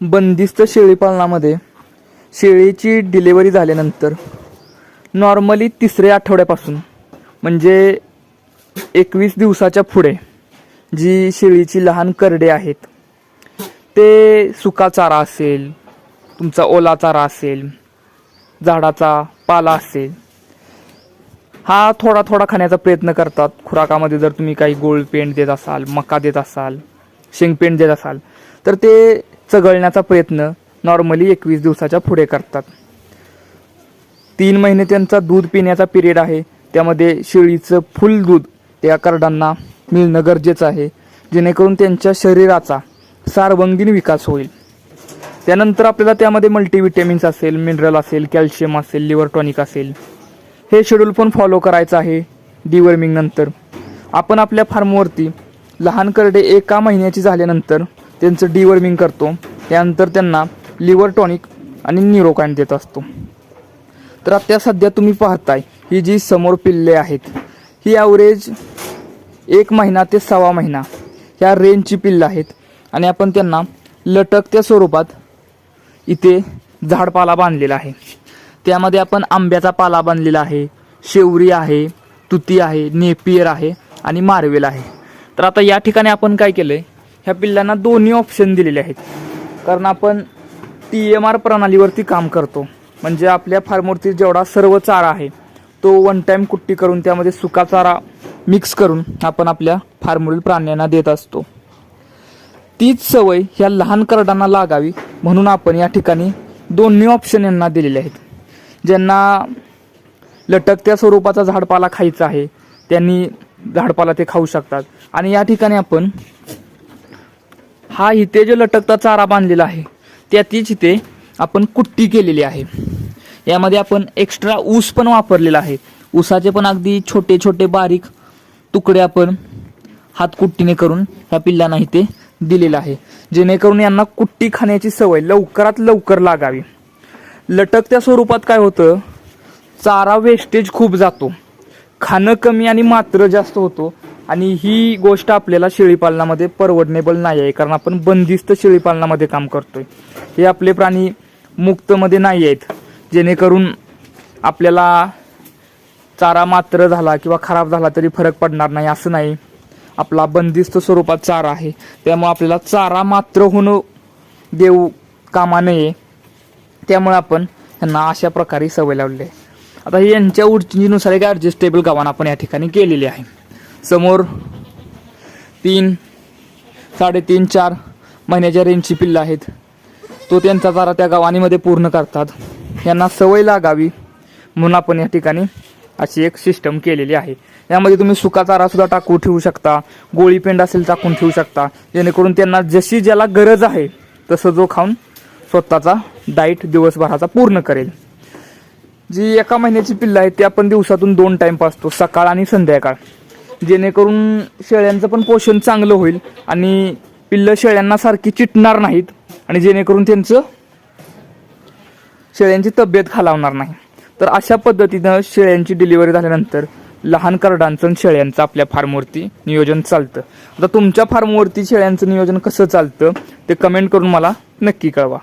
बंदिस्त शेळीपालनामध्ये शेळीची डिलेवरी झाल्यानंतर नॉर्मली तिसऱ्या आठवड्यापासून म्हणजे एकवीस दिवसाच्या पुढे जी शेळीची लहान करडे आहेत ते सुका चारा असेल तुमचा ओला चारा असेल झाडाचा पाला असेल हा थोडा थोडा खाण्याचा प्रयत्न करतात. खुराकामध्ये जर तुम्ही काही गोल्ड पेंट देत असाल मका देत असाल शेंगपेंट देत असाल तर ते चघळण्याचा प्रयत्न नॉर्मली एकवीस दिवसाच्या पुढे करतात. तीन महिने त्यांचा दूध पिण्याचा पिरियड आहे. त्यामध्ये शेळीचं फुल दूध त्या करडांना मिळणं गरजेचं आहे. जेणेकरून त्यांच्या शरीराचा सार्वंगीण विकास होईल. त्यानंतर आपल्याला त्यामध्ये मल्टीविटॅमिन्स असेल मिनरल असेल कॅल्शियम असेल लिव्हर टॉनिक असेल. हे शेड्यूल पण फॉलो करायचं आहे डिवर्मिंग नंतर. आपण आपल्या फार्मवरती लहान करडे एका महिन्याची झाल्यानंतर त्यांचं डिवर्मिंग करतो. त्यानंतर त्यांना लिव्हर टॉनिक आणि न्यूरोकाइन देत असतो. तर आता सध्या तुम्ही पाहताय ही जी समोर पिल्ले आहेत ही ॲव्हरेज एक महिना ते सव्वा महिना ह्या रेंजची पिल्लं आहेत. आणि आपण त्यांना लटकत्या स्वरूपात इथे झाडपाला बांधलेला आहे. त्यामध्ये आपण आंब्याचा पाला बांधलेला आहे शेवरी आहे तुती आहे नेपियर आहे आणि मार्वेल आहे. तर आता या ठिकाणी आपण काय केलं आहे ह्या पिल्लांना दोन्ही ऑप्शन दिलेले आहेत. कारण आपण टी एम आर प्रणालीवरती काम करतो. म्हणजे आपल्या फार्मवरती जेवढा सर्व चारा आहे तो वन टाईम कुट्टी करून त्यामध्ये सुका चारा मिक्स करून आपण आपल्या फार्मवरील प्राण्यांना देत असतो. तीच सवय ह्या लहान करडांना लागावी म्हणून आपण या ठिकाणी दोन्ही ऑप्शन यांना दिलेले आहेत. ज्यांना लटकत्या स्वरूपाचा झाडपाला खायचा आहे त्यांनी झाडपाला ते खाऊ शकतात. आणि या ठिकाणी आपण हा इथे जो लटकता चारा बांधलेला आहे त्यातीच इथे आपण कुट्टी केलेली आहे. यामध्ये आपण एक्स्ट्रा ऊस पण वापरलेला आहे. ऊसाचे पण अगदी छोटे छोटे बारीक तुकडे आपण हातकुट्टीने करून ह्या पिल्लांना इथे दिलेलं आहे. जेणेकरून यांना कुट्टी खाण्याची सवय लवकरात लवकर लागावी. लटकत्या स्वरूपात काय होतं? चारा वेस्टेज खूप जातो. खाणं कमी आणि मात्र जास्त होतो. आणि ही गोष्ट आपल्याला शेळीपालनामध्ये परवडनेबल नाही आहे कारण आपण बंदिस्त शेळीपालनामध्ये काम करतोय. हे आपले प्राणी मुक्तमध्ये नाही आहेत जेणेकरून आपल्याला चारा मात्र झाला किंवा खराब झाला तरी फरक पडणार नाही असं नाही. आपला बंदिस्त स्वरूपात चारा आहे. त्यामुळे आपल्याला चारा मात्र होणं देऊ कामा नये. त्यामुळे आपण यांना अशा प्रकारे सवय लावली आहे. आता यांच्या उंचीनुसार एक ॲडजस्टेबल गावान आपण या ठिकाणी केलेली आहे. समोर तीन साडेतीन चार महिन्याच्या रेंजची पिल्लं आहेत. तो त्यांचा चारा त्या गवानीमध्ये पूर्ण करतात. यांना सवय लागावी म्हणून आपण या ठिकाणी अशी एक सिस्टम केलेली आहे. यामध्ये तुम्ही सुका चारासुद्धा टाकून टाकू ठेवू शकता गोळीपेंड असेल टाकून ठेवू शकता. जेणेकरून त्यांना जशी ज्याला गरज आहे तसं जो खाऊन स्वतःचा डाईट दिवसभराचा पूर्ण करेल. जी एका महिन्याची पिल्लं आहेत ती आपण दिवसातून दोन टाईम पाचतो सकाळ आणि संध्याकाळ. जेणेकरून शेळ्यांचं पण पोषण चांगलं होईल आणि पिल्लं शेळ्यांना सारखी चिटणार नाहीत आणि जेणेकरून त्यांचं शेळ्यांची तब्येत खालावणार नाही. तर अशा पद्धतीनं शेळ्यांची डिलिव्हरी झाल्यानंतर लहान करडांचं आणि शेळ्यांचं आपल्या फार्मवरती नियोजन चालतं. आता तुमच्या फार्मवरती शेळ्यांचं नियोजन कसं चालतं ते कमेंट करून मला नक्की कळवा.